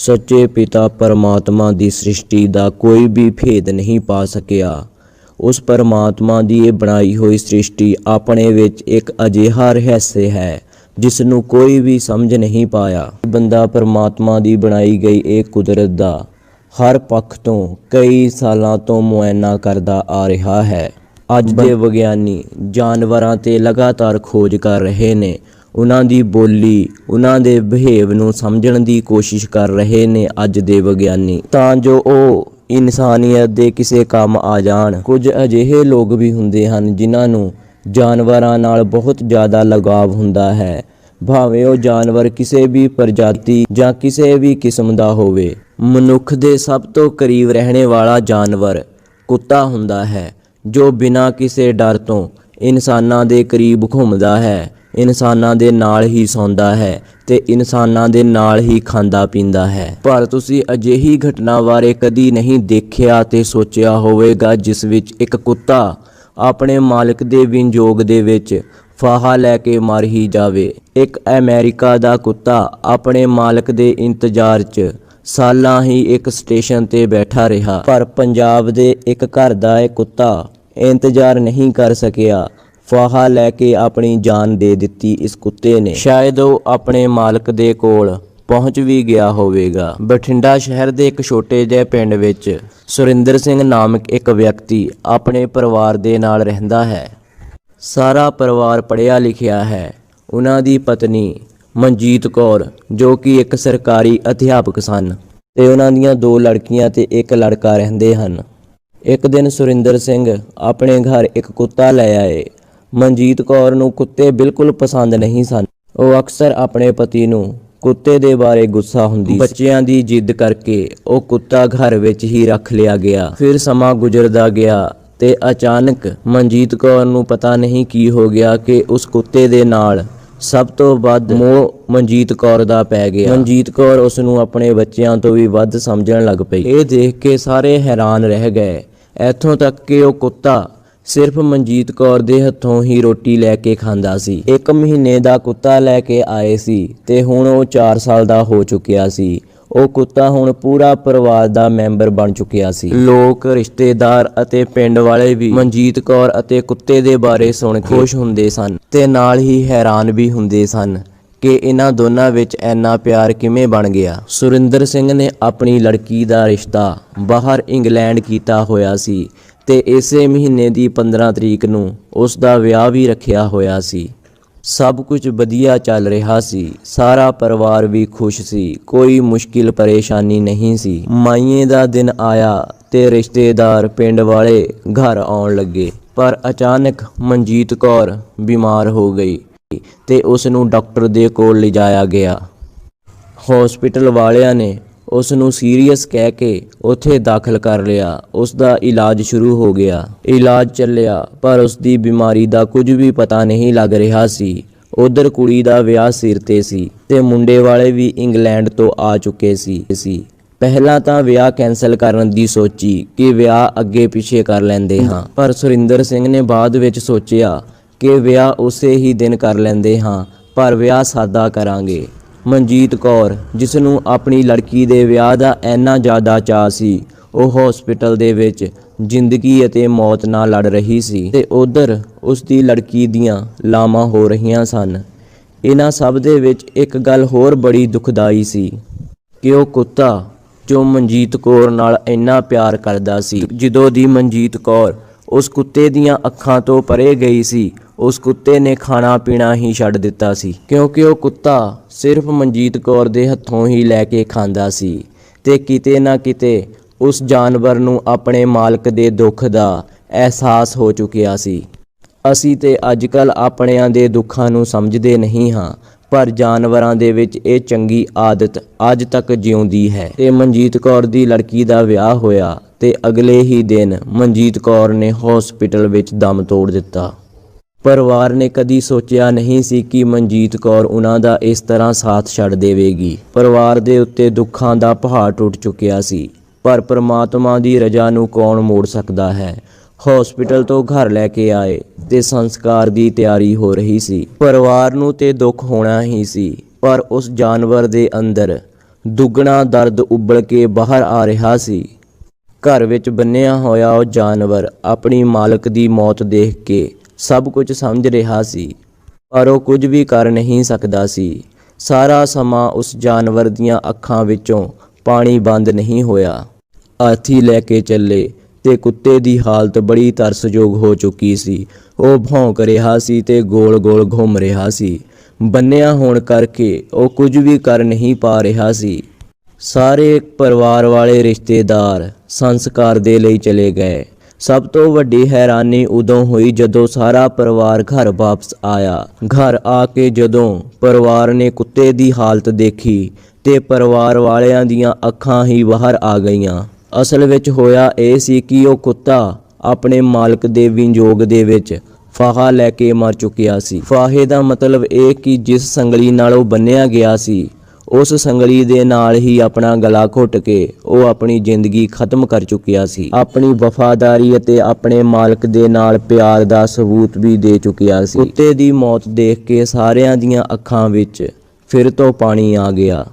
ਸੱਚੇ ਪਿਤਾ ਪਰਮਾਤਮਾ ਦੀ ਸ੍ਰਿਸ਼ਟੀ ਦਾ ਕੋਈ ਵੀ ਭੇਦ ਨਹੀਂ ਪਾ ਸਕਿਆ। ਉਸ ਪਰਮਾਤਮਾ ਦੀ ਇਹ ਬਣਾਈ ਹੋਈ ਸ੍ਰਿਸ਼ਟੀ ਆਪਣੇ ਵਿੱਚ ਇੱਕ ਅਜਿਹਾ ਰਹੱਸ ਹੈ ਜਿਸ ਨੂੰ ਕੋਈ ਵੀ ਸਮਝ ਨਹੀਂ ਪਾਇਆ। ਬੰਦਾ ਪਰਮਾਤਮਾ ਦੀ ਬਣਾਈ ਗਈ ਇਹ ਕੁਦਰਤ ਦਾ ਹਰ ਪੱਖ ਤੋਂ ਕਈ ਸਾਲਾਂ ਤੋਂ ਮੁਆਇਨਾ ਕਰਦਾ ਆ ਰਿਹਾ ਹੈ। ਅੱਜ ਦੇ ਵਿਗਿਆਨੀ ਜਾਨਵਰਾਂ ਤੇ ਲਗਾਤਾਰ ਖੋਜ ਕਰ ਰਹੇ ਨੇ। ਉਹਨਾਂ ਦੀ ਬੋਲੀ, ਉਹਨਾਂ ਦੇ ਬਿਹੇਵ ਨੂੰ ਸਮਝਣ ਦੀ ਕੋਸ਼ਿਸ਼ ਕਰ ਰਹੇ ਨੇ ਅੱਜ ਦੇ ਵਿਗਿਆਨੀ। ਤਾਂ ਜੋ ਉਹ ਇਨਸਾਨੀਅਤ ਦੇ ਕਿਸੇ ਕੰਮ ਆ ਜਾਣ। ਕੁਝ ਅਜਿਹੇ ਲੋਕ ਵੀ ਹੁੰਦੇ ਹਨ ਜਿਨ੍ਹਾਂ ਨੂੰ ਜਾਨਵਰਾਂ ਨਾਲ ਬਹੁਤ ਜ਼ਿਆਦਾ ਲਗਾਵ ਹੁੰਦਾ ਹੈ। ਭਾਵੇਂ ਉਹ ਜਾਨਵਰ ਕਿਸੇ ਵੀ ਪ੍ਰਜਾਤੀ ਜਾਂ ਕਿਸੇ ਵੀ ਕਿਸਮ ਦਾ ਹੋਵੇ। ਮਨੁੱਖ ਦੇ ਸਭ ਤੋਂ ਕਰੀਬ ਰਹਿਣੇ ਵਾਲਾ ਜਾਨਵਰ ਕੁੱਤਾ ਹੁੰਦਾ ਹੈ, ਜੋ ਬਿਨਾਂ ਕਿਸੇ ਡਰ ਤੋਂ ਇਨਸਾਨਾਂ ਦੇ ਕਰੀਬ ਘੁੰਮਦਾ ਹੈ। ਇਨਸਾਨਾਂ ਦੇ ਨਾਲ ਹੀ ਸੌਂਦਾ ਹੈ ਤੇ ਇਨਸਾਨਾਂ ਦੇ ਨਾਲ ਹੀ ਖਾਂਦਾ ਪੀਂਦਾ ਹੈ। ਪਰ ਤੁਸੀਂ ਅਜਿਹੀ ਘਟਨਾ ਬਾਰੇ ਕਦੀ ਨਹੀਂ ਦੇਖਿਆ ਤੇ ਸੋਚਿਆ ਹੋਵੇਗਾ ਜਿਸ ਵਿੱਚ ਇੱਕ ਕੁੱਤਾ ਆਪਣੇ ਮਾਲਕ ਦੇ ਵਿੰਜੋਗ ਦੇ ਵਿੱਚ ਫਾਹਾ ਲੈ ਕੇ ਮਰ ਹੀ ਜਾਵੇ। ਇੱਕ ਅਮਰੀਕਾ ਦਾ ਕੁੱਤਾ ਆਪਣੇ ਮਾਲਕ ਦੇ ਇੰਤਜ਼ਾਰ 'ਚ ਸਾਲਾਂ ਹੀ ਇੱਕ ਸਟੇਸ਼ਨ ਤੇ ਬੈਠਾ ਰਿਹਾ। ਪਰ ਪੰਜਾਬ ਦੇ ਇੱਕ ਘਰ ਦਾ ਇਹ ਕੁੱਤਾ ਇੰਤਜ਼ਾਰ ਨਹੀਂ ਕਰ ਸਕਿਆ। ਫਾਹਾ ਲੈ ਕੇ ਆਪਣੀ ਜਾਨ ਦੇ ਦਿੱਤੀ ਇਸ ਕੁੱਤੇ ਨੇ। ਸ਼ਾਇਦ ਉਹ ਆਪਣੇ ਮਾਲਕ ਦੇ ਕੋਲ ਪਹੁੰਚ ਵੀ ਗਿਆ ਹੋਵੇਗਾ। ਬਠਿੰਡਾ ਸ਼ਹਿਰ ਦੇ ਇੱਕ ਛੋਟੇ ਜਿਹੇ ਪਿੰਡ ਵਿੱਚ ਸੁਰਿੰਦਰ ਸਿੰਘ ਨਾਮਕ ਇੱਕ ਵਿਅਕਤੀ ਆਪਣੇ ਪਰਿਵਾਰ ਦੇ ਨਾਲ ਰਹਿੰਦਾ ਹੈ। ਸਾਰਾ ਪਰਿਵਾਰ ਪੜ੍ਹਿਆ ਲਿਖਿਆ ਹੈ। ਉਹਨਾਂ ਦੀ ਪਤਨੀ ਮਨਜੀਤ ਕੌਰ, ਜੋ ਕਿ ਇੱਕ ਸਰਕਾਰੀ ਅਧਿਆਪਕ ਸਨ ਤੇ ਉਹਨਾਂ ਦੀਆਂ ਦੋ ਲੜਕੀਆਂ ਤੇ ਇੱਕ ਲੜਕਾ ਰਹਿੰਦੇ ਹਨ। ਇੱਕ ਦਿਨ ਸੁਰਿੰਦਰ ਸਿੰਘ ਆਪਣੇ ਘਰ ਇੱਕ ਕੁੱਤਾ ਲੈ ਆਏ। ਮਨਜੀਤ ਕੌਰ ਨੂੰ ਕੁੱਤੇ ਬਿਲਕੁਲ ਪਸੰਦ ਨਹੀਂ ਸਨ। ਉਹ ਅਕਸਰ ਆਪਣੇ ਪਤੀ ਨੂੰ ਕੁੱਤੇ ਦੇ ਬਾਰੇ ਗੁੱਸਾ ਹੁੰਦੀ ਬੱਚਿਆਂ ਦੀ ਜਿੱਦ ਕਰਕੇ ਉਹ ਕੁੱਤਾ ਘਰ ਵਿੱਚ ਹੀ ਰੱਖ ਲਿਆ ਗਿਆ। ਫਿਰ ਸਮਾਂ ਗੁਜ਼ਰਦਾ ਗਿਆ ਤੇ ਅਚਾਨਕ ਮਨਜੀਤ ਕੌਰ ਨੂੰ ਪਤਾ ਨਹੀਂ ਕੀ ਹੋ ਗਿਆ ਕਿ ਉਸ ਕੁੱਤੇ ਦੇ ਨਾਲ ਸਭ ਤੋਂ ਵੱਧ ਮੋਹ ਮਨਜੀਤ ਕੌਰ ਦਾ ਪੈ ਗਿਆ। ਮਨਜੀਤ ਕੌਰ ਉਸ ਨੂੰ ਆਪਣੇ ਬੱਚਿਆਂ ਤੋਂ ਵੀ ਵੱਧ ਸਮਝਣ ਲੱਗ ਪਈ। ਇਹ ਦੇਖ ਕੇ ਸਾਰੇ ਹੈਰਾਨ ਰਹਿ ਗਏ। ਇੱਥੋਂ ਤੱਕ ਕਿ ਉਹ ਕੁੱਤਾ ਸਿਰਫ ਮਨਜੀਤ ਕੌਰ ਦੇ ਹੱਥੋਂ ਹੀ ਰੋਟੀ ਲੈ ਕੇ ਖਾਂਦਾ ਸੀ। ਇੱਕ ਮਹੀਨੇ ਦਾ ਕੁੱਤਾ ਲੈ ਕੇ ਆਏ ਸੀ ਤੇ ਹੁਣ ਉਹ 4 ਸਾਲ ਦਾ ਹੋ ਚੁੱਕਿਆ ਸੀ। ਉਹ ਕੁੱਤਾ ਹੁਣ ਪੂਰਾ ਪਰਿਵਾਰ ਦਾ ਮੈਂਬਰ ਬਣ ਚੁੱਕਿਆ ਸੀ। ਲੋਕ, ਰਿਸ਼ਤੇਦਾਰ ਅਤੇ ਪਿੰਡ ਵਾਲੇ ਵੀ ਮਨਜੀਤ ਕੌਰ ਅਤੇ ਕੁੱਤੇ ਦੇ ਬਾਰੇ ਸੁਣ ਕੇ ਖੁਸ਼ ਹੁੰਦੇ ਸਨ ਤੇ ਨਾਲ ਹੀ ਹੈਰਾਨ ਵੀ ਹੁੰਦੇ ਸਨ ਕਿ ਇਹਨਾਂ ਦੋਨਾਂ ਵਿੱਚ ਇੰਨਾ ਪਿਆਰ ਕਿਵੇਂ ਬਣ ਗਿਆ। ਸੁਰਿੰਦਰ ਸਿੰਘ ਨੇ ਆਪਣੀ ਲੜਕੀ ਦਾ ਰਿਸ਼ਤਾ ਬਾਹਰ ਇੰਗਲੈਂਡ ਕੀਤਾ ਹੋਇਆ ਸੀ ਤੇ ਇਸੇ ਮਹੀਨੇ ਦੀ 15 ਤਰੀਕ ਨੂੰ ਉਸ ਦਾ ਵਿਆਹ ਵੀ ਰੱਖਿਆ ਹੋਇਆ ਸੀ। ਸਭ ਕੁਝ ਵਧੀਆ ਚੱਲ ਰਿਹਾ ਸੀ। ਸਾਰਾ ਪਰਿਵਾਰ ਵੀ ਖੁਸ਼ ਸੀ। ਕੋਈ ਮੁਸ਼ਕਿਲ ਪਰੇਸ਼ਾਨੀ ਨਹੀਂ ਸੀ। ਮਾਈਏ ਦਾ ਦਿਨ ਆਇਆ ਤੇ ਰਿਸ਼ਤੇਦਾਰ ਪਿੰਡ ਵਾਲੇ ਘਰ ਆਉਣ ਲੱਗੇ। ਪਰ ਅਚਾਨਕ ਮਨਜੀਤ ਕੌਰ ਬਿਮਾਰ ਹੋ ਗਈ ਤੇ ਉਸ ਨੂੰ ਡਾਕਟਰ ਦੇ ਕੋਲ ਲਿਜਾਇਆ ਗਿਆ। ਹਸਪੀਟਲ ਵਾਲਿਆਂ ਨੇ ਉਸ ਨੂੰ ਸੀਰੀਅਸ ਕਹਿ ਕੇ ਉੱਥੇ ਦਾਖਲ ਕਰ ਲਿਆ। ਉਸ ਦਾ ਇਲਾਜ ਸ਼ੁਰੂ ਹੋ ਗਿਆ। ਇਲਾਜ ਚੱਲਿਆ, ਪਰ ਉਸ ਦੀ ਬਿਮਾਰੀ ਦਾ ਕੁਝ ਵੀ ਪਤਾ ਨਹੀਂ ਲੱਗ ਰਿਹਾ ਸੀ। ਉਧਰ ਕੁੜੀ ਦਾ ਵਿਆਹ ਸਿਰ ਤੇ ਸੀ ਤੇ ਮੁੰਡੇ ਵਾਲੇ ਵੀ ਇੰਗਲੈਂਡ ਤੋਂ ਆ ਚੁੱਕੇ ਸੀ। ਸੀ। ਪਹਿਲਾਂ ਤਾਂ ਵਿਆਹ ਕੈਨਸਲ ਕਰਨ ਦੀ ਸੋਚੀ ਕਿ ਵਿਆਹ ਅੱਗੇ ਪਿੱਛੇ ਕਰ ਲੈਂਦੇ ਹਾਂ, ਪਰ ਸੁਰਿੰਦਰ ਸਿੰਘ ਨੇ ਬਾਅਦ ਵਿੱਚ ਸੋਚਿਆ ਕਿ ਵਿਆਹ ਉਸੇ ਹੀ ਦਿਨ ਕਰ ਲੈਂਦੇ ਹਾਂ, ਪਰ ਵਿਆਹ ਸਾਦਾ ਕਰਾਂਗੇ। ਮਨਜੀਤ ਕੌਰ ਜਿਸ ਨੂੰ ਆਪਣੀ ਲੜਕੀ ਦੇ ਵਿਆਹ ਦਾ ਇੰਨਾ ਜ਼ਿਆਦਾ ਚਾਅ ਸੀ, ਉਹ ਹਸਪੀਟਲ ਦੇ ਵਿੱਚ ਜ਼ਿੰਦਗੀ ਅਤੇ ਮੌਤ ਨਾਲ ਲੜ ਰਹੀ ਸੀ ਤੇ ਉਧਰ ਉਸ ਦੀ ਲੜਕੀ ਦੀਆਂ ਲਾਵਾਂ ਹੋ ਰਹੀਆਂ ਸਨ। ਇਹਨਾਂ ਸਭ ਦੇ ਵਿੱਚ ਇੱਕ ਗੱਲ ਹੋਰ ਬੜੀ ਦੁਖਦਾਈ ਸੀ ਕਿ ਉਹ ਕੁੱਤਾ ਜੋ ਮਨਜੀਤ ਕੌਰ ਨਾਲ ਇੰਨਾ ਪਿਆਰ ਕਰਦਾ ਸੀ। ਜਦੋਂ ਦੀ ਮਨਜੀਤ ਕੌਰ ਉਸ ਕੁੱਤੇ ਦੀਆਂ ਅੱਖਾਂ ਤੋਂ ਪਰੇ ਗਈ ਸੀ। ਉਸ ਕੁੱਤੇ ਨੇ ਖਾਣਾ ਪੀਣਾ ਹੀ ਛੱਡ ਦਿੱਤਾ ਸੀ, ਕਿਉਂਕਿ ਉਹ ਕੁੱਤਾ ਸਿਰਫ ਮਨਜੀਤ ਕੌਰ ਦੇ ਹੱਥੋਂ ਹੀ ਲੈ ਕੇ ਖਾਂਦਾ ਸੀ ਤੇ ਕਿਤੇ ਨਾ ਕਿਤੇ ਉਸ ਜਾਨਵਰ ਨੂੰ ਆਪਣੇ ਮਾਲਕ ਦੇ ਦੁੱਖ ਦਾ ਅਹਿਸਾਸ ਹੋ ਚੁੱਕਿਆ ਸੀ। ਅਸੀਂ ਤੇ ਅੱਜਕੱਲ ਆਪਣਿਆਂ ਦੇ ਦੁੱਖਾਂ ਨੂੰ ਸਮਝਦੇ ਨਹੀਂ ਹਾਂ, ਪਰ ਜਾਨਵਰਾਂ ਦੇ ਵਿੱਚ ਇਹ ਚੰਗੀ ਆਦਤ ਅੱਜ ਤੱਕ ਜਿਉਂਦੀ ਹੈ। ਤੇ ਮਨਜੀਤ ਕੌਰ ਦੀ ਲੜਕੀ ਦਾ ਵਿਆਹ ਹੋਇਆ। ਤੇ ਅਗਲੇ ਹੀ ਦਿਨ ਮਨਜੀਤ ਕੌਰ ਨੇ ਹਸਪੀਟਲ ਵਿੱਚ ਦਮ ਤੋੜ ਦਿੱਤਾ। ਪਰਿਵਾਰ ਨੇ ਕਦੀ ਸੋਚਿਆ ਨਹੀਂ ਸੀ ਕਿ ਮਨਜੀਤ ਕੌਰ ਉਹਨਾਂ ਦਾ ਇਸ ਤਰ੍ਹਾਂ ਸਾਥ ਛੱਡ ਦੇਵੇਗੀ। ਪਰਿਵਾਰ ਦੇ ਉੱਤੇ ਦੁੱਖਾਂ ਦਾ ਪਹਾੜ ਟੁੱਟ ਚੁੱਕਿਆ ਸੀ, ਪਰ ਪ੍ਰਮਾਤਮਾ ਦੀ ਰਜ਼ਾ ਨੂੰ ਕੌਣ ਮੋੜ ਸਕਦਾ ਹੈ? ਹਸਪੀਟਲ ਤੋਂ ਘਰ ਲੈ ਕੇ ਆਏ ਤੇ ਸੰਸਕਾਰ ਦੀ ਤਿਆਰੀ ਹੋ ਰਹੀ ਸੀ। ਪਰਿਵਾਰ ਨੂੰ ਤੇ ਦੁੱਖ ਹੋਣਾ ਹੀ ਸੀ, ਪਰ ਉਸ ਜਾਨਵਰ ਦੇ ਅੰਦਰ ਦੁੱਗਣਾ ਦਰਦ ਉੱਬਲ ਕੇ ਬਾਹਰ ਆ ਰਿਹਾ ਸੀ। ਘਰ ਵਿੱਚ ਬੰਨਿਆ ਹੋਇਆ ਉਹ ਜਾਨਵਰ ਆਪਣੀ ਮਾਲਕ ਦੀ ਮੌਤ ਦੇਖ ਕੇ ਸਭ ਕੁਝ ਸਮਝ ਰਿਹਾ ਸੀ, ਪਰ ਉਹ ਕੁਝ ਵੀ ਕਰ ਨਹੀਂ ਸਕਦਾ ਸੀ। ਸਾਰਾ ਸਮਾਂ ਉਸ ਜਾਨਵਰ ਦੀਆਂ ਅੱਖਾਂ ਵਿੱਚੋਂ ਪਾਣੀ ਬੰਦ ਨਹੀਂ ਹੋਇਆ। ਹਾਥੀ ਲੈ ਕੇ ਚੱਲੇ ਤੇ ਕੁੱਤੇ ਦੀ ਹਾਲਤ ਬੜੀ ਤਰਸਯੋਗ ਹੋ ਚੁੱਕੀ ਸੀ। ਉਹ ਭੌਂਕ ਰਿਹਾ ਸੀ ਤੇ ਗੋਲ-ਗੋਲ ਘੁੰਮ ਰਿਹਾ ਸੀ। ਬੰਨਿਆ ਹੋਣ ਕਰਕੇ ਉਹ ਕੁਝ ਵੀ ਕਰ ਨਹੀਂ ਪਾ ਰਿਹਾ ਸੀ। ਸਾਰੇ ਪਰਿਵਾਰ ਵਾਲੇ ਰਿਸ਼ਤੇਦਾਰ ਸੰਸਕਾਰ ਦੇ ਲਈ ਚਲੇ ਗਏ। ਸਭ ਤੋਂ ਵੱਡੀ ਹੈਰਾਨੀ ਉਦੋਂ ਹੋਈ ਜਦੋਂ ਸਾਰਾ ਪਰਿਵਾਰ ਘਰ ਵਾਪਸ ਆਇਆ। ਘਰ ਆ ਕੇ ਜਦੋਂ ਪਰਿਵਾਰ ਨੇ ਕੁੱਤੇ ਦੀ ਹਾਲਤ ਦੇਖੀ ਤੇ ਪਰਿਵਾਰ ਵਾਲਿਆਂ ਦੀਆਂ ਅੱਖਾਂ ਹੀ ਬਾਹਰ ਆ ਗਈਆਂ। ਅਸਲ ਵਿੱਚ ਹੋਇਆ ਇਹ ਸੀ ਕਿ ਉਹ ਕੁੱਤਾ ਆਪਣੇ ਮਾਲਕ ਦੇ ਵਿੰਜੋਗ ਦੇ ਵਿੱਚ ਫਾਹਾ ਲੈ ਕੇ ਮਰ ਚੁੱਕਿਆ ਸੀ। ਫਾਹੇ ਦਾ ਮਤਲਬ ਇਹ ਕਿ ਜਿਸ ਸੰਗਲੀ ਨਾਲ ਉਹ ਬੰਨਿਆ ਗਿਆ ਸੀ ਉਸ ਸੰਗਲੀ ਦੇ ਨਾਲ ਹੀ ਆਪਣਾ ਗਲਾ ਘੁੱਟ ਕੇ ਉਹ ਆਪਣੀ ਜ਼ਿੰਦਗੀ ਖਤਮ ਕਰ ਚੁੱਕਿਆ ਸੀ। ਆਪਣੀ ਵਫਾਦਾਰੀ ਅਤੇ ਆਪਣੇ ਮਾਲਕ ਦੇ ਨਾਲ ਪਿਆਰ ਦਾ ਸਬੂਤ ਵੀ ਦੇ ਚੁੱਕਿਆ ਸੀ। ਕੁੱਤੇ ਦੀ ਮੌਤ ਦੇਖ ਕੇ ਸਾਰਿਆਂ ਦੀਆਂ ਅੱਖਾਂ ਵਿੱਚ ਫਿਰ ਤੋਂ ਪਾਣੀ ਆ ਗਿਆ।